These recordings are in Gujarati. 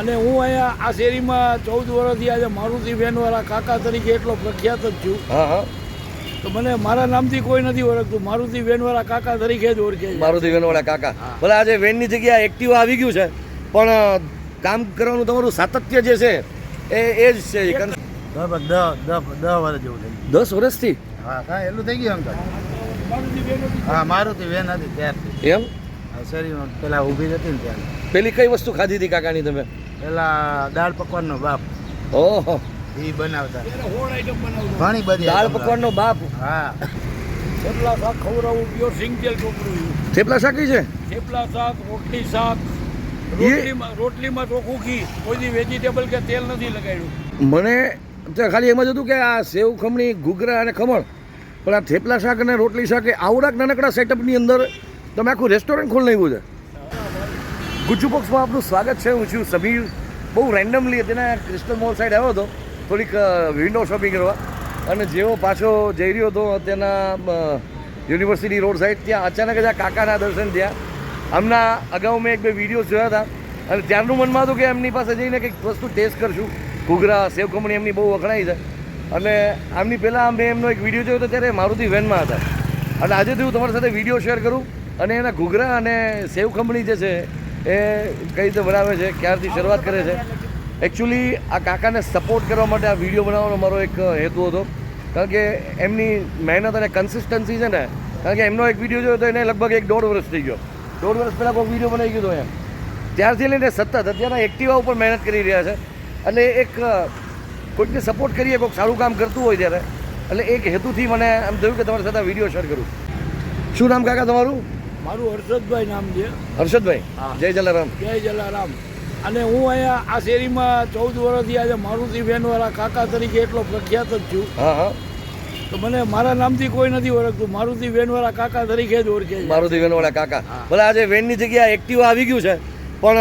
અને હું અહીંયા આ શેરીમાં ચૌદ વર્ષથી આજે મારુતિ વેનવાળા કાકા તરીકે એટલો પ્રખ્યાત જ છું. હા હા. તો મને મારા નામથી કોઈ નથી ઓળખતું. મારુતિ વેનવાળા કાકા તરીકે જ ઓળખે મારુતિ વેનવાળા કાકા. ભલે આજે વેનની જગ્યાએ એક્ટિવા આવી ગયું છે પણ કામ કરવાનું તમારું સાતત્ય જે છે એ એ જ છે. દસ વર્ષથી? હા હા એટલું થઈ ગયું અંકલ મારુતિ વેન હા મારુતિ વેન હતી ત્યારથી. એમ? આ શેરીમાં પેલા ઊભી હતી ને ત્યાં પેલી કઈ વસ્તુ ખાધી હતી કાકાની તમે? પેલા દાળ પકવાનનો બાપ. ઓહો. એ બનાવતા. ઘણી બધી દાળ પકવાનનો બાપ? હા. થેપલા શાક ખવડાવું પ્યોર સિંગતેલ ચોપડું. થેપલા શાકી છે? થેપલા શાક રોટલી શાક રોટલીમાં રોટલીમાં ચોખ્ખું ઘી કોઈ વેજીટેબલ કે તેલ નથી લગાડ્યું. મને તો ખાલી એમ જ હતું કે આ સેવ ખમણી ઘૂઘરા અને ખમણ. પણ આ થેપલા શાક અને રોટલી શાક એ આવડાક નાનકડા સેટઅપની અંદર તમે આખું રેસ્ટોરન્ટ ખોલી નાખ્યું છે. ગુજ્જુ બોક્સમાં આપનું સ્વાગત છે. હું છું સમીર. બહુ રેન્ડમલી અત્યારે ક્રિસ્ટલ મોલ સાઈડ આવ્યો હતો. થોડીક વિન્ડો શોપિંગ કરવા. અને જેવો પાછો જઈ રહ્યો હતો અત્યારના યુનિવર્સિટી રોડ સાઈડ ત્યાં અચાનક જ આ કાકાના દર્શન થયા. હમણાં અગાઉ મેં એક બે વીડિયો જોયા હતા. અને ત્યારનું મનમાં હતું કે એમની પાસે જઈને કંઈક વસ્તુ ટેસ્ટ કરશું. ઘૂઘરા, સેવ ખમણી એમની બહુ વખણાઈ છે. અને આમની પહેલાં મેં એમનો એક વીડિયો જોયો હતો, ત્યારે મારુતિ વેનમાં હતા. અને આજે હું તમારી સાથે વીડિયો શેર કરું. અને એના ઘૂઘરા અને સેવ ખમણી જે છે એ કઈ રીતે બનાવે છે, ક્યારથી શરૂઆત કરે છે? એકચ્યુઅલી આ કાકાને સપોર્ટ કરવા માટે આ વીડિયો બનાવવાનો મારો એક હેતુ હતો. કારણ કે એમની મહેનત અને કન્સિસ્ટન્સી છે ને, કારણ કે એમનો એક વીડિયો જોયો તો એને લગભગ એક દોઢ વર્ષ થઈ ગયો. દોઢ વર્ષ પહેલાં કોઈ વીડિયો બનાવી ગયો એમ. ત્યારથી લઈને સતત, અત્યારના એક્ટિવા ઉપર મહેનત કરી રહ્યા છે. અને એક, કોઈકને સપોર્ટ કરીએ, કોઈક સારું કામ કરતું હોય ત્યારે. એટલે એક હેતુથી મને આમ થયું કે તમારી સાથે વીડિયો શેર કરું. શું નામ કાકા તમારું? મારું હર્ષદભાઈ નામ છે. હર્ષદભાઈ. જય જલારામ. જય જલારામ. અને હું અહીંયા આ શેરીમાં ચૌદ વર્ષથી આજે મારુતિ વેનવાળા કાકા તરીકે એટલો પ્રખ્યાત જ છું. હા હા. તો મને મારા નામથી કોઈ નથી ઓળખતું. મારુતિ વેનવાળા કાકા તરીકે જ ઓળખે છે. મારુતિ વેનવાળા કાકા. ભલે આજે વેનની જગ્યાએ એક્ટિવા આવી ગયું છે પણ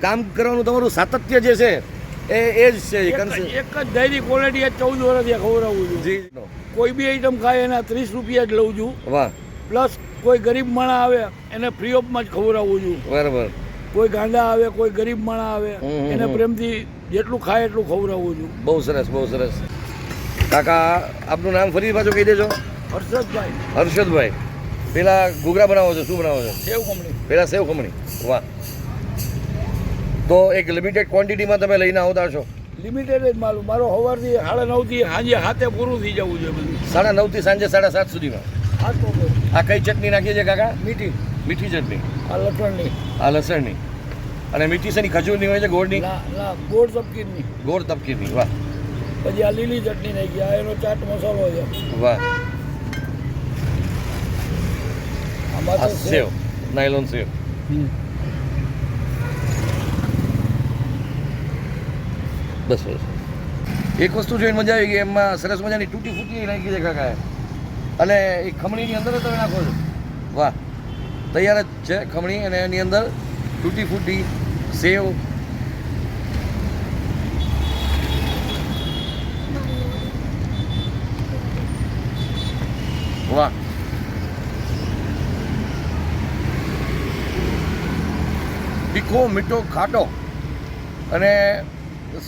કામ કરવાનું તમારું સાતત્ય જે છે એ એ જ છે એક જ- ડાયરી ક્વોલિટી ચૌદ વર્ષથી ખવડાવું છું. કોઈ બી આઈટમ ખાય એના ત્રીસ રૂપિયા જ લઉં છું. વાહ. પ્લસ કોઈ ગરીબ માણા આવે એને ફ્રી ઓફમાં જ ખવડાવવું જોઈએ. બરાબર. કોઈ ગાંડા આવે કોઈ ગરીબ માણા આવે એને. પ્રેમથી જેટલું ખાય એટલું ખવડાવું છું બહુ સરસ બહુ સરસ. કાકા આપનું નામ ફરી પાછું કહી દેજો. હર્ષદભાઈ. હર્ષદભાઈ. પેલા ઘૂઘરા બનાવો છો શું બનાવો છો? સેવ ખમણી. પેલા સેવ ખમણી. વાહ. તો એક લિમિટેડ ક્વોન્ટિટીમાં તમે લઈને આવતા છો લિમિટેડ જ માલું મારો સવારથી સાડા નવથી સાંજે હાથે પૂરું થઈ જવું છે બધું. સાડા નવથી સાંજે સાડા સાત સુધીમાં. આ કઈ ચટણી નાખીએ છે કાકા? મીઠી. મીઠી ચટણી. આ લસણની. આ લસણની. અને મીઠી શેની? ખજૂરની હોય છે ગોળની? ગોળ તપકીરની. ગોળ તપકીરની વાહ. પછી આ લીલી ચટણી નાખી. આ એનો ચાટ મસાલો છે. વાહ. આ સેવ નાયલોન સેવ. બસ બસ. એક વસ્તુ જોઈને મજા આવી ગઈ એમાં સરસ મજાની તૂટી ફૂટી નાખી છે કાકાએ. અને એ ખમણીની અંદર તમે નાખો છો. વાહ. તૈયાર જ છે ખમણી અને એની અંદર તૂટી ફૂટી સેવ. વાહ. તીખો, મીઠો, ખાટો અને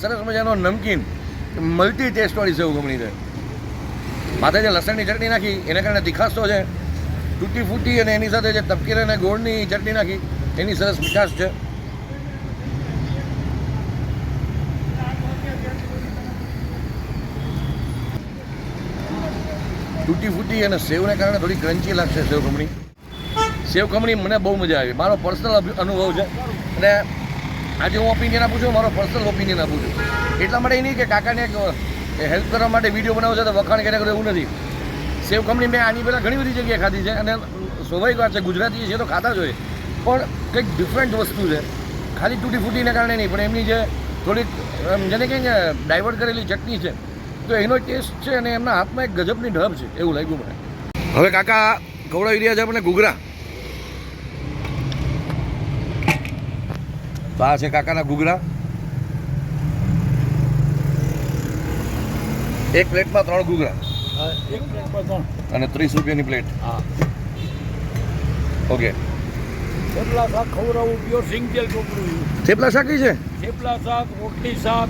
સરસ મજાનો નમકીન. મલ્ટી ટેસ્ટવાળી સેવ ખમણી છે. માથે જે લસણની ચટણી નાખી, એને કારણે તીખાશ તો છે. તૂટી ફૂટી અને એની સાથે જે તપકીર અને ગોળની ચટણી નાખી, એની સરસ મીઠાશ છે. તૂટી ફૂટી અને સેવને કારણે થોડી ક્રન્ચી લાગશે સેવ ખમણી. સેવ ખમણી મને બહુ મજા આવી. મારો પર્સનલ અનુભવ છે. અને આજે હું ઓપિનિયન આપું છું, મારો પર્સનલ ઓપિનિયન આપું છું. એટલા માટે એ નહીં કે કાકાને એક હેલ્પ કરવા માટે વીડિયો બનાવો છે તો વખાણ કર્યા કરે એવું નથી. સેવ કંપની મેં આની પહેલાં ઘણી બધી જગ્યાએ ખાધી છે અને સ્વાભાવિક વાત છે, ગુજરાતી છે તો ખાતા જ હોય. પણ કંઈક ડિફરન્ટ વસ્તુ છે. ખાલી તૂટી ફૂટીને કારણે નહીં, પણ એમની જે થોડીક જેને કંઈક ડાયવર્ટ કરેલી ચટણી છે, તો એનો ટેસ્ટ છે અને એમના હાથમાં એક ગજબની ઢબ છે, એવું લાગ્યું મને. હવે કાકા, ખવડાવી રહ્યા છે મને ઘૂઘરા. તો આ છે કાકાના ઘૂઘરા. એક પ્લેટમાં ત્રણ ઘૂઘરા. અને ત્રીસ રૂપિયાની પ્લેટ. હા. ઓકે. થેપલા શાક ખવડાવું પ્યોર સિંગતેલ ચોપડું થેપલા શાક છે? થેપલા શાક રોટલી શાક.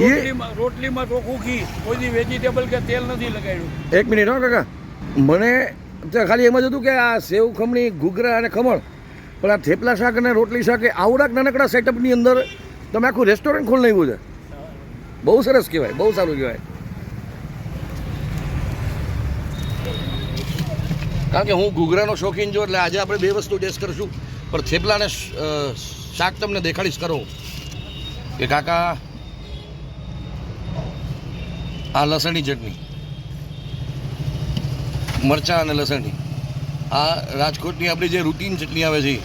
રોટલીમાં રોટલીમાં ચોખ્ખું ઘી કોઈ વેજીટેબલ કે તેલ નથી લગાડ્યું. એક મિનિટ હો કાકા. મને ખાલી એમ જ હતું કે આ સેવ ખમણી ઘૂઘરા અને ખમણ. પણ આ થેપલા શાક અને રોટલી શાક એ આવડાક નાનકડા સેટઅપની અંદર તમે આખું રેસ્ટોરન્ટ ખોલી નાખ્યું છે. બહુ સરસ કહેવાય બહુ સારું કહેવાય. કારણ કે હું ઘૂઘરાનો શોખીન છું એટલે આજે આપણે બે વસ્તુ ટેસ્ટ કરીશું. પણ થેપલા અને શ- અ, શાક તમને દેખાડીશ કરો. કે કાકા આ લસણની ચટણી. મરચાં અને લસણની. આ રાજકોટની આપણી જે રૂટીન ચટણી આવે છે.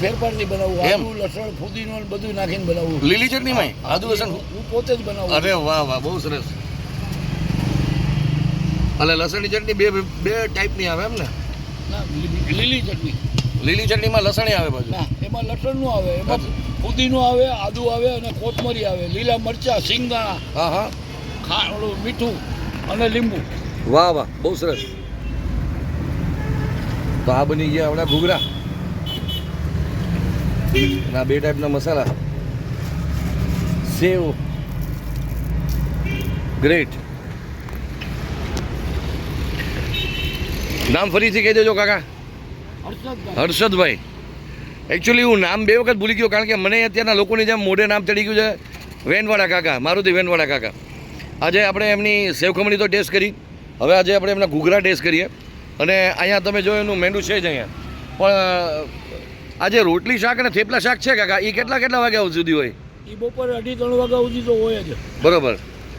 ફેરફારથી બનાવું? આદુ લસણ ફુદીનો બધું નાખીને બનાવું. લીલી ચટણીમાં આદુ લસણ? હું પોતે જ બનાવું. અરે વાહ વાહ બહુ સરસ. એટલે લસણની ચટણી બે બે ટાઈપની આવે એમ ને? લીલી ચટણી. લીલી ચટણીમાં લસણી આવે પાછું ના એમાં લસણનું આવે એમાં ફુદીનો આવે આદુ આવે અને કોથમરી આવે. લીલા મરચા સિંગદાણા હા હા. ખા મીઠું અને લીંબુ. વાહ વાહ બહુ સરસ. તો આ બની ગયા આપણા ઘૂઘરા. ના બે ટાઈપના મસાલા. સેવ. ગ્રેટ. નામ ફરીથી કહી દેજો કાકા. હર્ષદભાઈ. એકચ્યુઅલી હું નામ બે વખત ભૂલી ગયો કારણ કે મને અત્યારના લોકોની જેમ મોઢે નામ ચડી ગયું છે. વેનવાળા કાકા મારુતિ વેનવાળા કાકા. આજે આપણે એમની સેવખમણી તો ટેસ્ટ કરી. હવે આજે આપણે એમના ઘૂઘરા ટેસ્ટ કરીએ. અને અહીંયા તમે જો એનું મેનુ છે જ અહીંયા. પણ આજે રોટલી શાક અને થેપલા શાક છે કાકા? એ કેટલા કેટલા વાગ્યા સુધી હોય? એ બપોરે અઢી ત્રણ વાગ્યા સુધી તો હોય જ. બરોબર.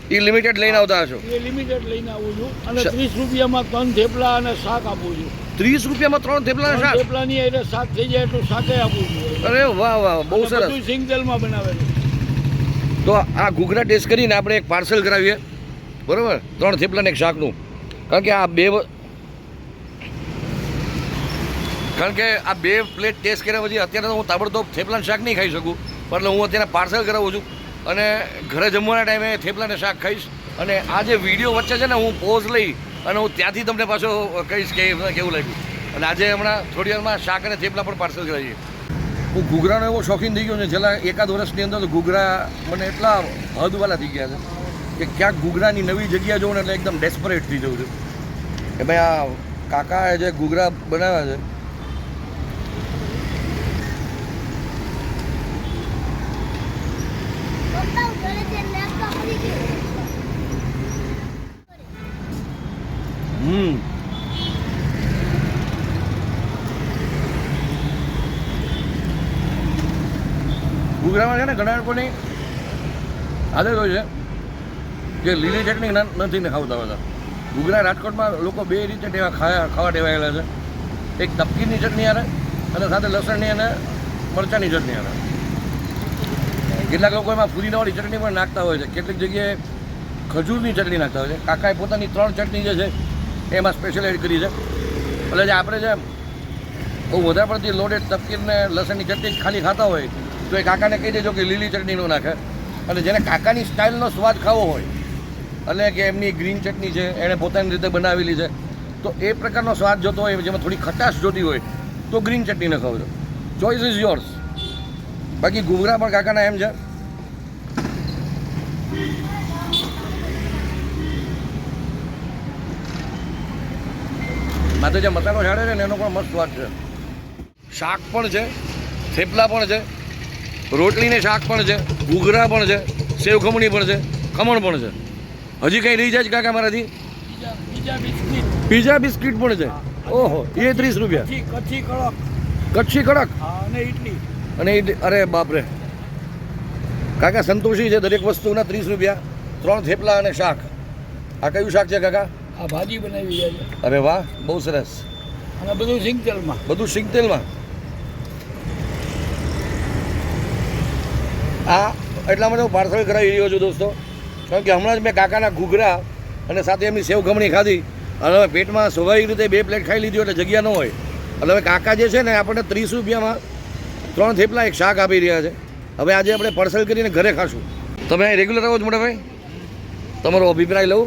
એ લિમિટેડ લઈને આવતા હશો? એ લિમિટેડ લઈને આવું છું. અને ત્રીસ રૂપિયામાં ત્રણ થેપલા અને શાક આપું છું. ત્રીસ રૂપિયામાં ત્રણ થેપલા શાક? થેપલાની એટલે શાક થઈ જાય એટલું શાકે આપું છું. અરે વાહ વાહ બહુ સરસ. બધું સિંગતેલમાં બનાવેલું. તો આ ઘૂઘરા ટેસ્ટ કરીને આપણે એક પાર્સલ કરાવીએ. બરાબર? ત્રણ થેપલા ને એક શાકનું. કારણ કે આ બે કારણ કે આ બે પ્લેટ ટેસ્ટ કર્યા પછી અત્યારે તો હું તાબડતોબ થેપલા શાક નહીં ખાઈ શકું. એટલે હું અત્યારે પાર્સલ કરાવું છું. અને ઘરે જમવાના ટાઈમે થેપલાને શાક ખાઈશ. અને આ જે વીડિયો વચ્ચે છે ને, હું પોઝ લઈ અને હું ત્યાંથી તમને પાછો કહીશ કે કેવું લાગ્યું. અને આજે હમણાં થોડી વારમાં શાક અને થેપલા પણ પાર્સલ કરાવીએ. હું ઘૂઘરાનો એવો શોખીન થઈ ગયો છે, છેલ્લા એકાદ વર્ષની અંદર ઘૂઘરા મને એટલા હદવાલા થઈ ગયા છે કે ક્યાંક ઘૂઘરાની નવી જગ્યા જોઉં ને એટલે એકદમ ડેસ્પરેટ થઈ જવું છું. કે ભાઈ આ કાકાએ જે ઘૂઘરા બનાવ્યા છે પપ્પા ઘરે જે લેપટોપ પડી ગયું હમ. ઘૂઘરામાં છે ને ઘણા લોકોની આદત હોય છે કે લીલી ચટણી નથી ને ખાવતા હોતા. ઘૂઘરા રાજકોટમાં લોકો બે રીતે ટેવા ખાયા ખાવા ટેવાયેલા છે. એક તપકીની ચટણી આવે અને સાથે લસણની અને મરચાંની ચટણી આવે. કેટલાક લોકો એમાં ફુદીનાવાળી ચટણી પણ નાખતા હોય છે. કેટલીક જગ્યાએ ખજૂરની ચટણી નાખતા હોય છે. કાકાએ પોતાની ત્રણ ચટણી જે છે, એમાં સ્પેશિયલ એડ કરી છે. એટલે જે આપણે જે બહુ વધારે પડતી લોડેડ તપકીરને લસણની ચટણી જ ખાલી ખાતા હોય, તો એ કાકાને કહી દેજો કે લીલી ચટણી ન નાખે. અને જેને કાકાની સ્ટાઇલનો સ્વાદ ખાવો હોય, એટલે કે એમની ગ્રીન ચટણી છે, એણે પોતાની રીતે બનાવેલી છે, તો એ પ્રકારનો સ્વાદ જોતો હોય, જેમાં થોડી ખટાશ જોતી હોય, તો ગ્રીન ચટણીને ખાવજો ચોઇસ ઇઝ યોર્સ બાકી ઘૂઘરા પણ કાકાના એમ છે. માથે જે મસાલો છાડે છે ને એનો પણ મસ્ત સ્વાદ છે. શાક પણ છે થેપલા પણ છે રોટલીને શાક પણ છે ઘૂઘરા પણ છે સેવ ખમણી પણ છે ખમણ પણ છે. હજી કંઈ રહી જાય છે કાકા મારાથી? Pizza biscuit. પણ છે? ઓહો એ ત્રીસ રૂપિયા. કચ્છી કડક. કચ્છી કડક? અને ઇડલી અને એ અરે બાપરે. કાકા સંતોષી છે દરેક વસ્તુના ત્રીસ રૂપિયા ત્રણ થેપલા અને શાક. આ કયું શાક છે કાકા? આ ભાજી બનાવી છે. અરે વાહ બહુ સરસ. અને બધું સિંગતેલમાં. બધું સિંગતેલમાં. આ એટલા માટે હું પાર્સલ કરાવી રહ્યો છું દોસ્તો. કારણ કે હમણાં જ મેં કાકાના ઘૂઘરા અને સાથે એમની સેવ ગમણી ખાધી. અને હવે પેટમાં સ્વાભાવિક રીતે બે પ્લેટ ખાઈ લીધી એટલે જગ્યા ન હોય. એટલે હવે કાકા જે છે ને આપણને ત્રીસ રૂપિયામાં ત્રણ થેપલા એક શાક આપી રહ્યા છે. હવે આજે આપણે પાર્સલ કરીને ઘરે ખાશું. તમે અહીં રેગ્યુલર આવો છો મોટા ભાઈ. તમારો અભિપ્રાય લઉં.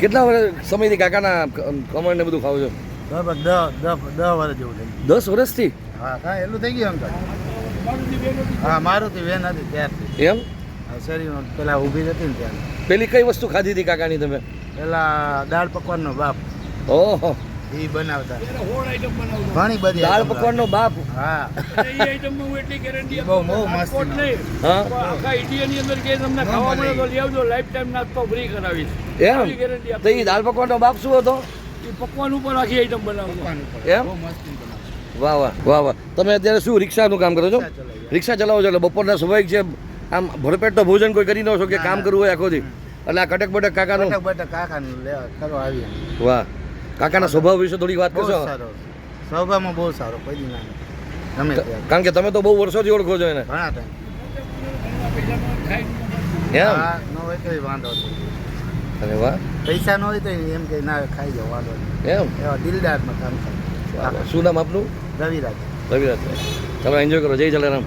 કેટલા વર્ષ સમયથી કાકાના કમળ ને બધું ખાવ છો? દસ વર્ષથી હા એટલું થઈ ગયું અંકલ હા મારુતિ વેન હતી ત્યારથી. એમ? પેલા ઊભી હતી ને ત્યાં પેલી કઈ વસ્તુ ખાધી હતી કાકાની તમે? પેલા દાળ પકવાનનો બાપ. ઓહો. એ બનાવતા. ઘણી બધી દાળ પકવાનનો બાપ. હા. અને એ આઈટમમાં હું એટલી ગેરંટી બહુ- બહુ મસ્ત નહીં, હા? આખા ઇન્ડિયાની અંદર કે તમને ખાવા મળે તો લઈ આવજો લાઈફ ટાઈમ નાસ્તો ફ્રી કરાવીશ. એમ? ગેરંટી તો એ દાળ પકવાનનો બાપ શું હતો? એ પકવાન ઉપર આખી આઈટમ બનાવતો પકવાન એમ? બહુ મસ્તી વાહ વાહ વાહ વાહ. તમે અત્યારે શું રિક્ષાનું કામ કરો છો? રિક્ષા ચલાવો છો એટલે બપોરના સ્વાભાવિક છે આમ ભરપેટ તો ભોજન કોઈ કરી ન શકો કે કામ કરવું હોય આખો દી. એટલે આ કટક બટક કાકાનું? કટક બટક કાકાનું લેવા કરવા આવી વાહ. કાકાના સ્વભાવ વિશે થોડી વાત કરશો? સારો. સ્વભાવમાં બહુ સારો કોઈ ના કારણ કે તમે તો બહુ વર્ષોથી ઓળખો છો એને. ઘણા ટાઈમ. ન હોય તો વાંધો નહીં. અરે વાહ. પૈસા ન હોય તો એમ કે ના ખાઈ જાઓ વાંધો નહીં. એમ? એવા દિલદારમાં કામ. કરે શું નામ આપનું? રવિરાજ. રવિરાજ. તમે એન્જોય કરો. જય જલારામ.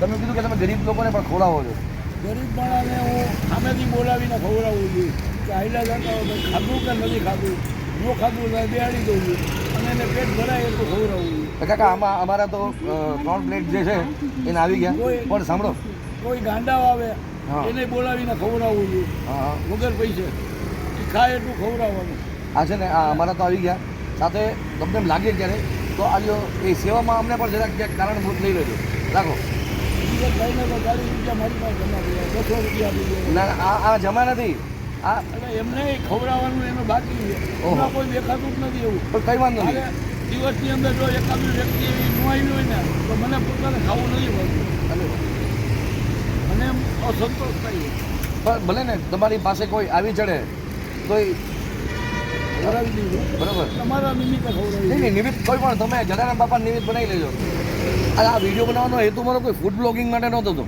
તમે કીધું કે તમે ગરીબ લોકોને પણ ખવડાવો છો. ગરીબ માણસને હું સામેથી બોલાવીને ખવડાવું છું. કે આઈલા જતા હોય ખાધું કે નથી ખાધું? ન ખાધું તો બેહાડી દઉં અને એને પેટ ભરાય એટલું ખવડાવું કાકા આમાં અમારા તો ત્રણ પ્લેટ જે છે એને આવી ગયા. પણ સાંભળો. કોઈ ગાંડા આવે એને બોલાવીને ખવડાવવું જોઈએ વગર પૈસે. એ ખાય એટલું ખવડાવવાનું. આ છે ને આ અમારા તો આવી ગયા. સાથે તમને લાગે ક્યારે તો આ જો એ સેવામાં અમને પણ જરાક ક્યાંક કારણભૂત લઈ લેજો. રાખો. ના આ જમા નથી. આ એટલે એમને ખવડાવવાનું એનું બાકી છે. કોઈ દેખાતું જ નથી એવું. પણ કઈ વાંધો નહીં. દિવસની અંદર જો એકાદ વ્યક્તિ એવી ન આવી હોય ને તો મને પોતાને ખાવું નથી પડતું મને અસંતોષ થાય પણ ભલે ને તમારી પાસે કોઈ આવી ચડે તો ખવડાવી તમારા નિમિત્તે નહીં નહીં નિમિત્ત કોઈ પણ તમે જલારામ બાપા નિમિત્ત બનાવી લેજો. આ આ વીડિયો બનાવવાનો હેતુ મારો કોઈ ફૂડ બ્લોગિંગ માટે નહોતો હતો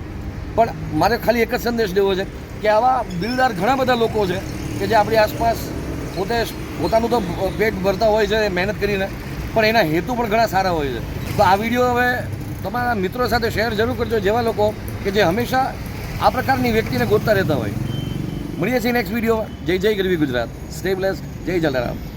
પણ મારે ખાલી એક જ સંદેશ દેવો છે. કે આવા દિલદાર ઘણા બધા લોકો છે કે જે આપણી આસપાસ પોતે પોતાનું તો પેટ ભરતા હોય છે, મહેનત કરીને, પણ એના હેતુ પણ ઘણા સારા હોય છે. તો આ વીડિયો હવે તમારા મિત્રો સાથે શેર જરૂર કરજો, જેવા લોકો કે જે હંમેશા આ પ્રકારની વ્યક્તિને ગોતતા રહેતા હોય. મળીએ છીએ નેક્સ્ટ વીડિયો જય જય ગરવી ગુજરાત. સ્ટે બ્લેસ જય જલારામ.